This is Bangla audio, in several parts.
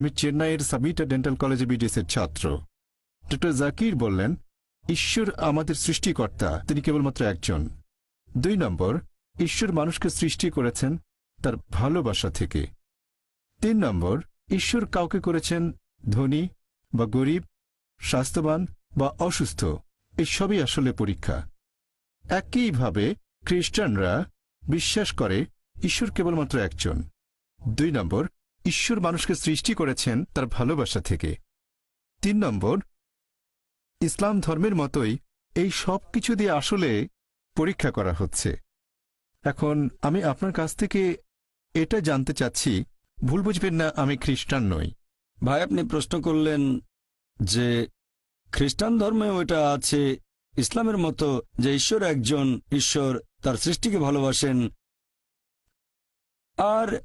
আমি চেন্নাইয়ের সাবিটা ডেন্টাল কলেজে বিডিএসের ছাত্র। ডক্টর জাকির বললেন, ঈশ্বর আমাদের সৃষ্টিকর্তা, তিনি কেবলমাত্র একজন। দুই নম্বর, ঈশ্বর মানুষকে সৃষ্টি করেছেন তার ভালোবাসা থেকে। তিন নম্বর, ঈশ্বর কাউকে করেছেন ধনী বা গরিব, স্বাস্থ্যবান বা অসুস্থ এসবই আসলে পরীক্ষা। একইভাবে খ্রিস্টানরা বিশ্বাস করে, ঈশ্বর কেবলমাত্র একজন। দুই নম্বর ঈশ্বর মানুষকে সৃষ্টি করেছেন তার ভালোবাসা থেকে। তিন নম্বর, ইসলাম ধর্মের মতোই এই সব কিছু দিয়ে আসলে পরীক্ষা করা হচ্ছে। এখন আমি আপনার কাছ থেকে এটা জানতে চাচ্ছি, ভুল বুঝবেন না, আমি খ্রিস্টান নই। ভাই, আপনি প্রশ্ন করলেন যে খ্রিস্টান ধর্মেও এটা আছে, ইসলামের মতো যে ঈশ্বর একজন ঈশ্বর, তার সৃষ্টিকে ভালোবাসেন। আর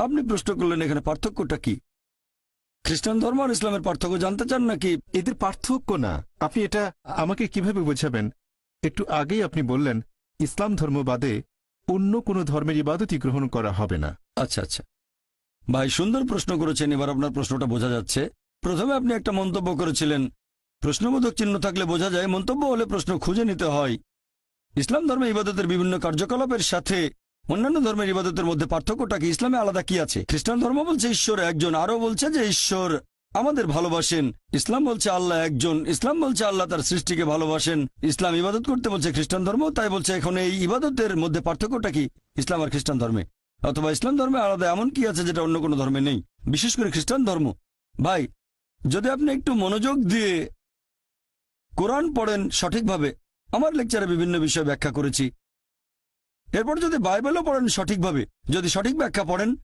আপনি প্রশ্ন করলেন এখানে পার্থক্যটা কি? খ্রিস্টান ধর্ম আর ইসলামের পার্থক্য জানতে চান নাকি? এদের পার্থক্য না। আপনি এটা আমাকে কীভাবে বোঝাবেন? একটু আগেই আপনি বললেন ইসলাম ধর্ম বাদে অন্য কোনো ধর্মের ইবাদতই গ্রহণ করা হবে না। আচ্ছা আচ্ছা। ভাই সুন্দর প্রশ্ন করেছেন এবার আপনার প্রশ্নটা বোঝা যাচ্ছে। প্রথমে আপনি একটা মন্তব্য করেছিলেন। প্রশ্নবোধক চিহ্ন থাকলে বোঝা যায় মন্তব্য হলে প্রশ্ন খুঁজে নিতে হয়। ইসলাম ধর্মে ইবাদতের বিভিন্ন কার্যকলাপের সাথে অন্যান্য ধর্মের ইবাদতের মধ্যে পার্থক্যটা কি? ইসলামে আলাদা কি আছে? খ্রিস্টান ধর্ম বলছে ঈশ্বর একজন, আরও বলছে যে ঈশ্বর আমাদের ভালোবাসেন। ইসলাম বলছে আল্লাহ একজন, ইসলাম বলছে আল্লাহ তার সৃষ্টিকে ভালোবাসেন। ইসলাম ইবাদত করতে বলছে খ্রিস্টান ধর্ম, তাই বলছে এখন এই ইবাদতের মধ্যে পার্থক্যটা কি? ইসলাম আর খ্রিস্টান ধর্মে। অথবা ইসলাম ধর্মে আলাদা এমন কি আছে যেটা অন্য কোনো ধর্মে নেই? বিশেষ করে খ্রিস্টান ধর্ম। ভাই, যদি আপনি একটু মনোযোগ দিয়ে কোরআন পড়েন সঠিকভাবে, আমার লেকচারে বিভিন্ন বিষয় ব্যাখ্যা করেছি। এরপর যদি বাইবেলও পড়েন সঠিকভাবে, যদি সঠিক ব্যাখ্যা পড়েন,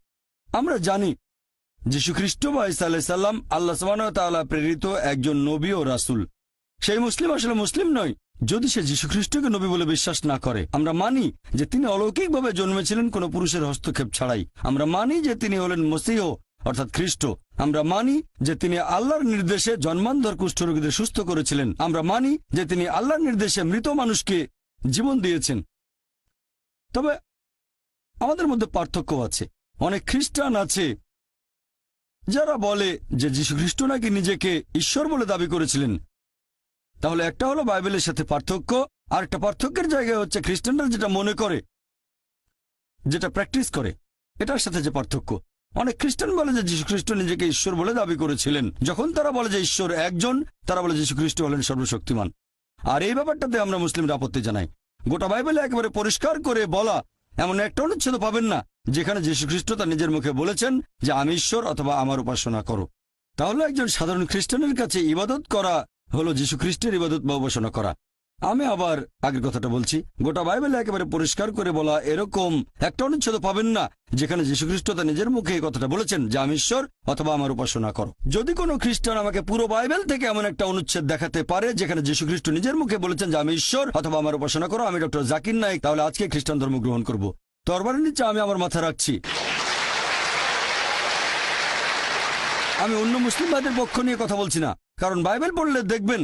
আমরা জানি যীশু খ্রিস্ট বা ইসা আলাইসাল্লাম আল্লাহ সাল্লাহ প্রেরিত একজন নবী ও রাসুল। সেই মুসলিম আসলে মুসলিম নয়, যদি সে যীশু খ্রিস্টকে নবী বলে বিশ্বাস না করে। আমরা মানি যে তিনি অলৌকিকভাবে জন্মেছিলেন, কোনো পুরুষের হস্তক্ষেপ ছাড়াই। আমরা মানি যে তিনি হলেন মসিহ, অর্থাৎ খ্রিস্ট। আমরা মানি যে তিনি আল্লাহর নির্দেশে জন্মান্ধর কুষ্ঠরোগীদের সুস্থ করেছিলেন। আমরা মানি যে তিনি আল্লাহর নির্দেশে মৃত মানুষকে জীবন দিয়েছেন। তবে আমাদের মধ্যে পার্থক্য আছে। অনেক খ্রিস্টান আছে যারা বলে যে যীশু খ্রিস্ট নাকি নিজেকে ঈশ্বর বলে দাবি করেছিলেন। তাহলে একটা হলো বাইবেলের সাথে পার্থক্য আর একটা পার্থক্যের জায়গায় হচ্ছে খ্রিস্টানরা যেটা মনে করে, যেটা প্র্যাকটিস করে, এটার সাথে যে পার্থক্য। অনেক খ্রিস্টান বলে যে যীশু খ্রিস্ট নিজেকে ঈশ্বর বলে দাবি করেছিলেন। যখন তারা বলে যে ঈশ্বর একজন, তারা বলে যীশু খ্রিস্ট হলেন সর্বশক্তিমান। আর এই ব্যাপারটাতে আমরা মুসলিমরা আপত্তি জানাই। গোটা বাইবেলে একেবারে পরিষ্কার করে বলা এমন একটা অনুচ্ছেদ পাবেন না, যেখানে যীশু খ্রিস্ট তার নিজের মুখে বলেছেন যে আমি ঈশ্বর অথবা আমার উপাসনা করো। তাহলে একজন সাধারণ খ্রিস্টানের কাছে ইবাদত করা হলো যীশু খ্রিস্টের ইবাদত বা উপাসনা করা। আমি আবার আগের কথাটা বলছি। গোটা বাইবেলে একেবারে পরিষ্কার করে বলা এরকম একটা অনুচ্ছেদ পাবেন না, যেখানে যীশুখ্রিস্ট তার নিজের মুখে এই কথাটা বলেছেন, যে আমি ঈশ্বর অথবা আমার উপাসনা করো। যদি কোনো খ্রিস্টান আমাকে পুরো বাইবেল থেকে এমন একটা অনুচ্ছেদ দেখাতে পারে, যেখানে যীশুখ্রিস্ট নিজের মুখে বলেছেন, যে আমি ঈশ্বর অথবা আমার উপাসনা করো, আমি ডক্টর জাকির নাইক, তাহলে আজকে খ্রিস্টান ধর্ম গ্রহণ করব। তরবারের নিচে আমি আমার মাথা রাখছি। আমি অন্য মুসলিম ভাইদের পক্ষ নিয়ে কথা বলছি না, কারণ বাইবেল পড়লে দেখবেন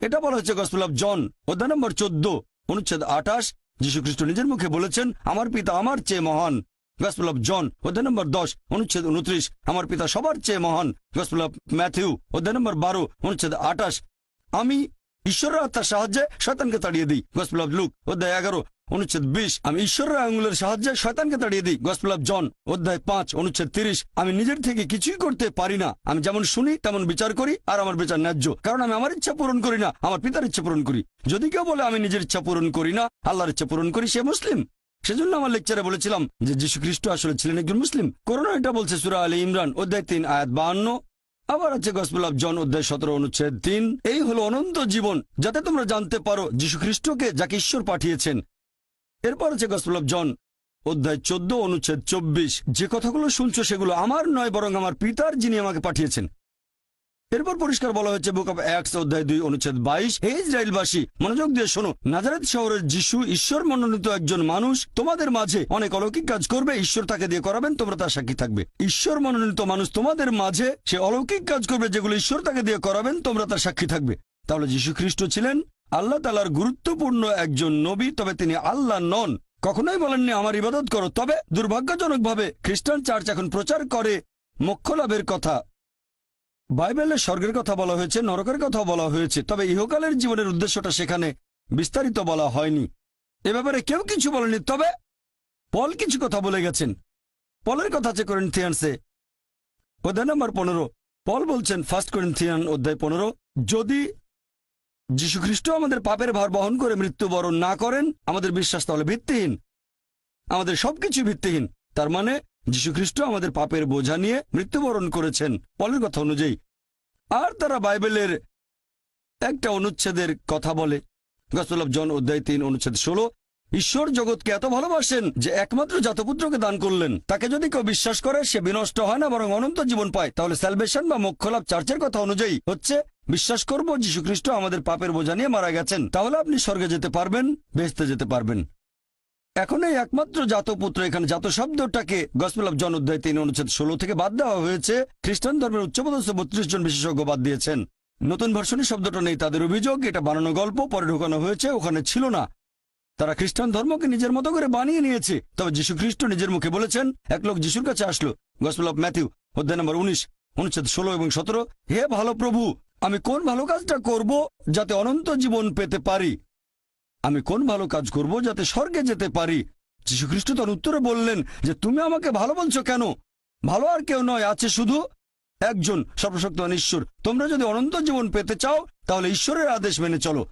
এটা বলা হচ্ছে গসপেল অফ জন অধ্যায় নম্বর চোদ্দ, অনুচ্ছেদ আঠাশ। যীশুখ্রিস্ট নিজের মুখে বলেছেন, আমার পিতা আমার চেয়ে মহান। গসপেল অফ জন অধ্যায় নম্বর দশ, অনুচ্ছেদ উনত্রিশ, আমার পিতা সবার চেয়ে মহান। গসপেল অফ ম্যাথিউ অধ্যায় নম্বর বারো, অনুচ্ছেদ আঠাশ, আমি ঈশ্বরের আত্মার সাহায্যে শয়তানকে তাড়িয়ে দিই। গসপেল লুক অধ্যায় এগারো, অনুচ্ছেদ বিশ। আমি ঈশ্বরের আঙুলের সাহায্যে শয়তানকে তাড়িয়ে দিই। গসপেল জন অধ্যায় পাঁচ, অনুচ্ছেদ তিরিশ। আমি নিজের থেকে কিছুই করতে পারি না। আমি যেমন শুনি, তেমন বিচার করি, আর আমার বিচার ন্যায্য। কারণ আমি আমার ইচ্ছা পূরণ করি না, আমার পিতার ইচ্ছা পূরণ করি। যদি কেউ বলে, আমি নিজের ইচ্ছা পূরণ করি না, আল্লাহর ইচ্ছা পূরণ করি, সে মুসলিম। সেজন্য আমার লেকচারে বলেছিলাম যে, যীশু খ্রিস্ট আসলে ছিলেন একজন মুসলিম। করোনা এটা বলছে সুরা আলী ইমরান, অধ্যায় তিন, আয়াত বাহান্ন। আবার আছে গসপেল অফ জন অধ্যায় সতেরো, অনুচ্ছেদ তিন। এই হলো অনন্ত জীবন, যাতে তোমরা জানতে পারো যীশু খ্রিস্টকে যাকে ঈশ্বর পাঠিয়েছেন। এরপর আছে গসপেল অফ জন অধ্যায় চোদ্দ, অনুচ্ছেদ চব্বিশ। যে কথাগুলো শুনছো সেগুলো আমার নয়, বরং আমার পিতার যিনি আমাকে পাঠিয়েছেন। এরপর পরিষ্কার বলা হয়েছে বুক অফ অ্যাক্স অধ্যায় দুই, অনুচ্ছেদ বাইশ। হে ইসরায়েলবাসী, মনোযোগ দিয়ে শোনো, নাজারেত শহরের যিশু ঈশ্বর মনোনীত একজন মানুষ, তোমাদের মাঝে অনেক অলৌকিক কাজ করবে, ঈশ্বর তাকে দিয়ে করাবেন, তোমরা তার সাক্ষী থাকবে। ঈশ্বর মনোনীত মানুষ তোমাদের মাঝে, সে অলৌকিক কাজ করবে যেগুলো ঈশ্বর তাকে দিয়ে করাবেন, তোমরা তার সাক্ষী থাকবে। তাহলে যীশু খ্রিস্ট ছিলেন, আল্লাহ তালার গুরুত্বপূর্ণ একজন নবী, তবে তিনি আল্লাহ নন। কখনোই বলেননি, আমার ইবাদত করো। তবে দুর্ভাগ্যজনকভাবে খ্রিস্টান চার্চ এখন প্রচার করে মোক্ষ লাভের কথা। বাইবেলে স্বর্গের কথা বলা হয়েছে, নরকের কথা বলা হয়েছে, তবে ইহকালের জীবনের উদ্দেশ্যটা সেখানে বিস্তারিত বলা হয়নি। এ ব্যাপারে কেউ কিছু বলেনি, তবে পল কিছু কথা বলে গেছেন। পলের কথা আছে করেন্থিয়ানসে, অধ্যায় নম্বর পনেরো। পল বলছেন, ফার্স্ট করেন্থিয়ান অধ্যায় পনেরো, যদি যীশুখ্রিস্ট আমাদের পাপের ভার বহন করে মৃত্যুবরণ না করেন, আমাদের বিশ্বাস তাহলে ভিত্তিহীন। আমাদের সবকিছু ভিত্তিহীন। তার মানে যীশুখ্রিস্ট আমাদের পাপের বোঝা নিয়ে মৃত্যুবরণ করেছেন পলের কথা অনুযায়ী। আর তারা বাইবেলের একটা অনুচ্ছেদের কথা বলে। গসল অফ জন অধ্যায় তিন, অনুচ্ছেদ ষোলো। ঈশ্বর জগৎকে এত ভালোবাসেন যে একমাত্র জাতপুত্রকে দান করলেন। তাকে যদি কেউ বিশ্বাস করে, সে বিনষ্ট হয় না, বরং অনন্ত জীবন পায়। তাহলে স্যালভেশন বা মোক্ষলাভ চার্চের কথা অনুযায়ী হচ্ছে, বিশ্বাস করব, যীশুখ্রিস্ট আমাদের পাপের বোঝা নিয়ে মারা গেছেন। তাহলে আপনি স্বর্গে যেতে পারবেন, বেহেস্তে যেতে পারবেন। এখন এই একমাত্র জাতপুত্র এখানে জাত শব্দটাকে গসপেল জন অধ্যায় তিন, অনুচ্ছেদ ষোলো থেকে বাদ দেওয়া হয়েছে। খ্রিস্টান ধর্মের উচ্চপদস্থ বত্রিশ জন বিশেষজ্ঞ বাদ দিয়েছেন। নতুন ভার্সনে শব্দটা নেই, তাদের অভিযোগ, এটা বানানো গল্প, পরে ঢোকানো হয়েছে, ওখানে ছিল না। তারা খ্রিস্টান ধর্মকে নিজের মতো করে বানিয়ে নিয়েছে। তবে যীশু খ্রিস্ট নিজের মুখে বলেছেন, এক লোক যিশুর কাছে আসলো গসপেল অফ ম্যাথিউ অধ্যায় নম্বর উনিশ, অনুচ্ছেদ ষোলো এবং সতেরো, হে ভালো প্রভু, আমি কোন ভালো কাজটা করব যাতে অনন্ত জীবন পেতে পারি? আমি কোন ভালো কাজ করব যাতে স্বর্গে যেতে পারি? যীশুখ্রিস্ট তার উত্তরে বললেন যে, তুমি আমাকে ভালো বলছো কেন? ভালো আর কেউ নয়, আছে শুধু একজন সর্বশক্তমান ঈশ্বর। তোমরা যদি অনন্ত জীবন পেতে চাও, তাহলে ঈশ্বরের আদেশ মেনে চলো।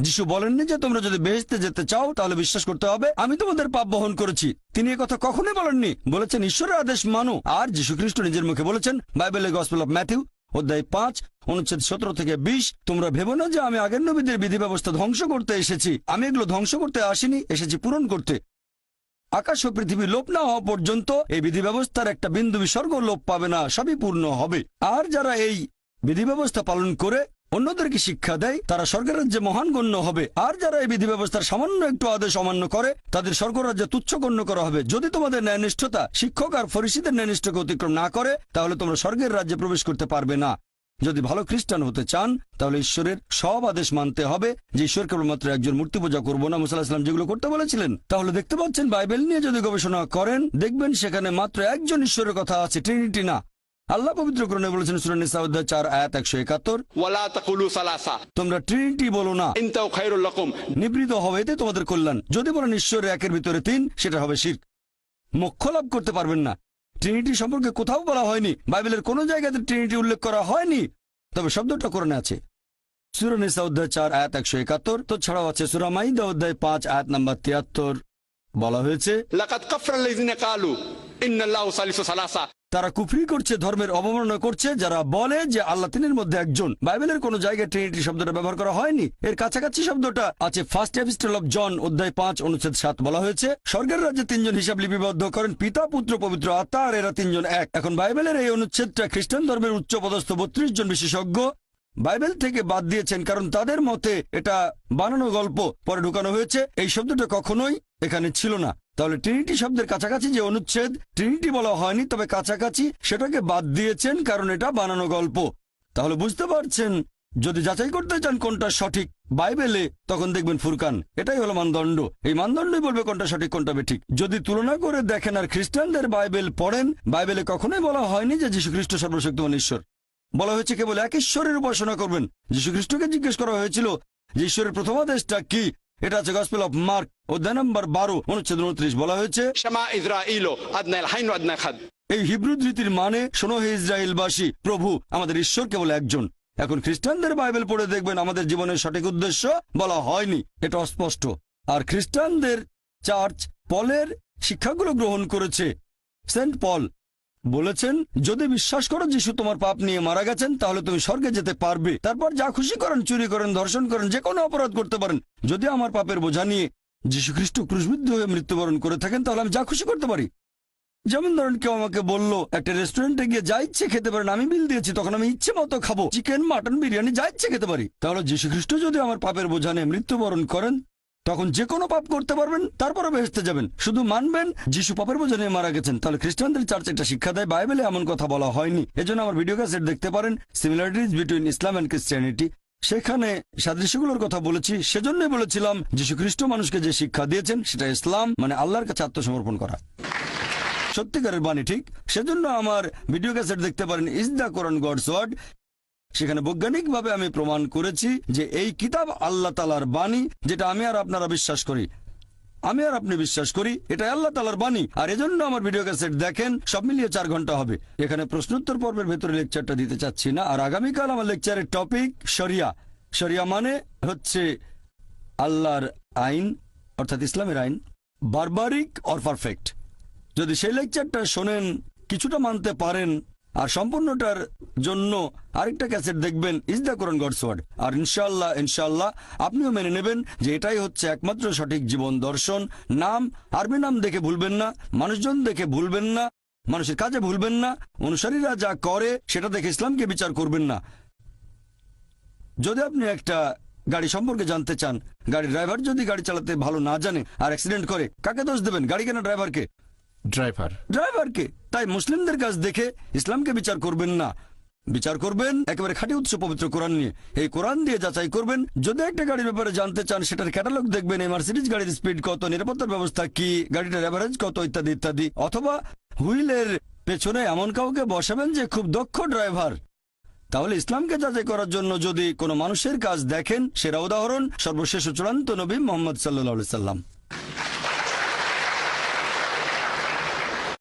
যিশু বলেননি যে, তোমরা যদি বেহেস্তে যেতে চাও, তাহলে বিশ্বাস করতে হবে, আমি তোমাদের পাপ বহন করেছি। তিনি কথা কখনোই বলেননি। বলেছেন, ঈশ্বরের আদেশ মানো। আর যীশুখ্রিস্ট নিজের মুখে বলেছেন, বাইবেলের গসপেল অফ ম্যাথিউ অধ্যায় পাঁচ, অনুচ্ছেদ সতেরো থেকে বিশ, তোমরা ভেবো না যে আমি আগের নবীদের বিধি ব্যবস্থা ধ্বংস করতে এসেছি। আমি এগুলো ধ্বংস করতে আসিনি, এসেছি পূরণ করতে। আকাশ ও পৃথিবী লোপ না হওয়া পর্যন্ত এই বিধি ব্যবস্থার একটা বিন্দু বিসর্গ লোপ পাবে না, সবই পূর্ণ হবে। আর যারা এই বিধি ব্যবস্থা পালন করে অন্যদেরকে শিক্ষা দেয়, তারা স্বর্গের রাজ্যে মহান গণ্য হবে। আর যারা এই বিধি ব্যবস্থার সামান্য একটু আদেশ অমান্য করে, তাদের স্বর্গরাজ্যে তুচ্ছ গণ্য করা হবে। যদি তোমাদের ন্যায়নিষ্ঠতা শিক্ষক আর ফরিসিদের ন্যায়নিষ্ঠকে অতিক্রম না করে, তাহলে তোমরা স্বর্গের রাজ্যে প্রবেশ করতে পারবে না। যদি ভালো খ্রিস্টান হতে চান, তাহলে ঈশ্বরের সব আদেশ মানতে হবে। যে ঈশ্বর কেবলমাত্র একজন মূর্তি পূজা করব না মুসাল্লাহাম যেগুলো করতে বলেছিলেন, তাহলে দেখতে পাচ্ছেন বাইবেল নিয়ে যদি গবেষণা করেন, দেখবেন সেখানে মাত্র একজন ঈশ্বরের কথা আছে ট্রিনিটি না। আল্লাহ পবিত্র কোরআনে বলেছেন সূরা নিসা অধ্যায় 4 আয়াত 171 ওয়ালা তাকুলু সালাসা। তোমরা ট্রিনিটি বলো না। ইনতাও খায়রুল লাকুম। নিবৃত হবে এতে তোমাদের কল্যাণ। যদি বলেন ঈশ্বরের একের ভিতরে তিন সেটা হবে শিরক। মোক্ষ লাভ করতে পারবেন না। ট্রিনিটি সম্পর্কে কোথাও বলা হয়নি। বাইবেলের কোন জায়গাতে ট্রিনিটি উল্লেখ করা হয়নি। তবে শব্দটা কোরআনে আছে। সূরা নিসা অধ্যায় 4 আয়াত 171 তো ছাড়াও আছে সূরা মাইদা অধ্যায় 5 আয়াত নাম্বার 73 বলা হয়েছে লাকাদ কাফরা কালু ইন্নাল্লাহু সালিসু সালাসা। তারা কুফরি করছে, ধর্মের অবমাননা করছে, যারা বলে যে আল্লাহ তিনের মধ্যে একজন। বাইবেলের কোন জায়গায় ট্রিনিটি শব্দটা ব্যবহার করা হয়নি। এর কাছাকাছি শব্দটা আছে ফার্স্ট এপিস্টল অফ জন অধ্যায় পাঁচ, অনুচ্ছেদ সাত বলা হয়েছে, স্বর্গের রাজ্যে তিনজন হিসাব লিপিবদ্ধ করেন, পিতা, পুত্র, পবিত্র আত্মা, আর এরা তিনজন এক। এখন বাইবেলের এই অনুচ্ছেদটা খ্রিস্টান ধর্মের উচ্চ পদস্থ বত্রিশ জন বিশেষজ্ঞ বাইবেল থেকে বাদ দিয়েছেন, কারণ তাদের মতে এটা বানানো গল্প, পরে ঢুকানো হয়েছে। এই শব্দটা কখনোই এখানে ছিল না। তাহলে ট্রিনিটি শব্দের কাছাকাছি যে অনুচ্ছেদ ট্রিনিটি বলা হয়নি, তবে কাছাকাছি সেটাকে বাদ দিয়েছেন কারণ এটা বানানো গল্প। তাহলে বুঝতে পারছেন, যদি যাচাই করতে চান কোনটা সঠিক বাইবেলে, তখন দেখবেন ফুরকান, এটাই হলো মানদণ্ড। এই মানদণ্ডই বলবে কোনটা সঠিক, কোনটা বেঠিক যদি তুলনা করে দেখেন আর খ্রিস্টানদের বাইবেল পড়েন, বাইবেলে কখনোই বলা হয়নি যে যীশু খ্রিস্ট সর্বশক্তিমান ঈশ্বর। বলা হয়েছে কেবল এক ঈশ্বরের উপাসনা করবেন। যীশু খ্রিস্টকে জিজ্ঞেস করা হয়েছিল যে ঈশ্বরের প্রথমাদেশটা কি? এটা আছে গসপেল অফ মার্ক অধ্যায় নম্বর বারো অনুচ্ছেদ উনত্রিশ বলা হয়েছে এই হিব্রু রীতির মানে শোনো হে ইসরায়েলবাসী প্রভু আমাদের ঈশ্বর কেবল একজন। এখন খ্রিস্টানদের বাইবেল পড়ে দেখবেন আমাদের জীবনের সঠিক উদ্দেশ্য বলা হয়নি এটা অস্পষ্ট। আর খ্রিস্টানদের চার্চ পলের শিক্ষাগুলো গ্রহণ করেছে সেন্ট পল বলেছেন, যদি বিশ্বাস করো যিশু তোমার পাপ নিয়ে মারা গেছেন, তাহলে তুমি স্বর্গে যেতে পারবে। তারপর যা খুশি করেন, চুরি করেন, ধর্ষণ করেন, যে কোনো অপরাধ করতে পারেন। যদি আমার পাপের বোঝা নিয়ে যীশু খ্রিস্ট ক্রুশবিদ্ধ হয়ে মৃত্যুবরণ করে থাকেন, তাহলে আমি যা খুশি করতে পারি। যেমন ধরেন কেউ আমাকে বলল, একটা রেস্টুরেন্টে গিয়ে যা ইচ্ছে খেতে পারেন, আমি বিল দিয়েছি, তখন আমি ইচ্ছে মতো খাব। চিকেন, মাটন, বিরিয়ানি যা ইচ্ছে খেতে পারি। তাহলে যীশু খ্রিস্ট যদি আমার পাপের বোঝা নিয়ে মৃত্যুবরণ করেন তখন যে কোনো পাপ করতে পারবেন তারপরে বেহেস্তে যাবেন। শুধু মানবেন, যিশু পাপের বোঝা নিয়ে মারা গেছেন। তাহলে খ্রিস্টানদের চার্চ একটা শিক্ষা দেয়, বাইবেলে এমন কথা বলা হয়নি। এজন্য আমার ভিডিও ক্যাসেট দেখতে পারেন similarities between Islam and Christianity সেখানে সাদৃশ্যগুলোর কথা বলেছি, সেজন্যই বলেছিলাম যীশু খ্রিস্ট মানুষকে যে শিক্ষা দিয়েছেন, সেটা ইসলাম মানে আল্লাহর কাছে আত্মসমর্পণ করা। সত্যিকারের বাণী ঠিক? সেজন্য আমার ভিডিও ক্যাসেট দেখতে পারেন is the Quran God's word সেখানে বৈজ্ঞানিকভাবে আমি প্রমাণ করেছি যে এই কিতাব আল্লাহ তালার বাণী, যেটা আমি আর আপনারা বিশ্বাস করি। আমি আর আপনি বিশ্বাস করি এটা আল্লাহ তালার বাণী। আর এজন্য আমার ভিডিও ক্যাসেট দেখেন, সব মিলিয়ে চার ঘণ্টা হবে। এখানে প্রশ্নোত্তর পর্বের ভেতরে লেকচারটা দিতে চাচ্ছি না। আর আগামীকাল আমার লেকচারের টপিক শরিয়া। শরিয়া মানে হচ্ছে আল্লাহর আইন, অর্থাৎ ইসলামের আইন, বারবারিক অর পারফেক্ট। যদি সেই লেকচারটা শোনেন, কিছুটা মানতে পারেন আর সম্পূর্ণটার জন্য আরেকটা ক্যাসেট দেখবেন is the Quran God's word. আর ইনশাল্লাহ ইনশাল্লাহ আপনিও মেনে নেবেন যে এটাই হচ্ছে একমাত্র সঠিক জীবন দর্শন। নাম, আরবি নাম দেখে ভুলবেন না, মানুষজন দেখে ভুলবেন না, মানুষের কাজে ভুলবেন না, অনুসারীরা যা করে সেটা দেখে ইসলামকে বিচার করবেন না। যদি আপনি একটা গাড়ি সম্পর্কে জানতে চান, গাড়ির ড্রাইভার যদি গাড়ি চালাতে ভালো না জানে আর অ্যাক্সিডেন্ট করে, কাকে দোষ দেবেন? গাড়ি কেনা ড্রাইভারকে? ড্রাইভার ড্রাইভারকে তাই মুসলিমদের কাছ দেখে ইসলামকে বিচার করবেন না। বিচার করবেন একেবারে খাঁটি উৎস পবিত্র কোরআন নিয়ে। এই কোরআন দিয়ে যাচাই করবেন, যদি একটা গাড়ির ব্যাপারে জানতে চান, সেটার ক্যাটালগ দেখবেন এই মার্সিডিজ গাড়ির স্পিড কত, নিরাপত্তার ব্যবস্থা কি, গাড়িটার অ্যাভারেজ কত, ইত্যাদি ইত্যাদি। অথবা হুইলের পেছনে এমন কাউকে বসাবেন যে খুব দক্ষ ড্রাইভার তাহলে ইসলামকে যাচাই করার জন্য যদি কোনো মানুষের কাজ দেখেন, সেরা উদাহরণ, সর্বশেষ চূড়ান্ত নবী মোহাম্মদ সাল্লাহ সাল্লাম।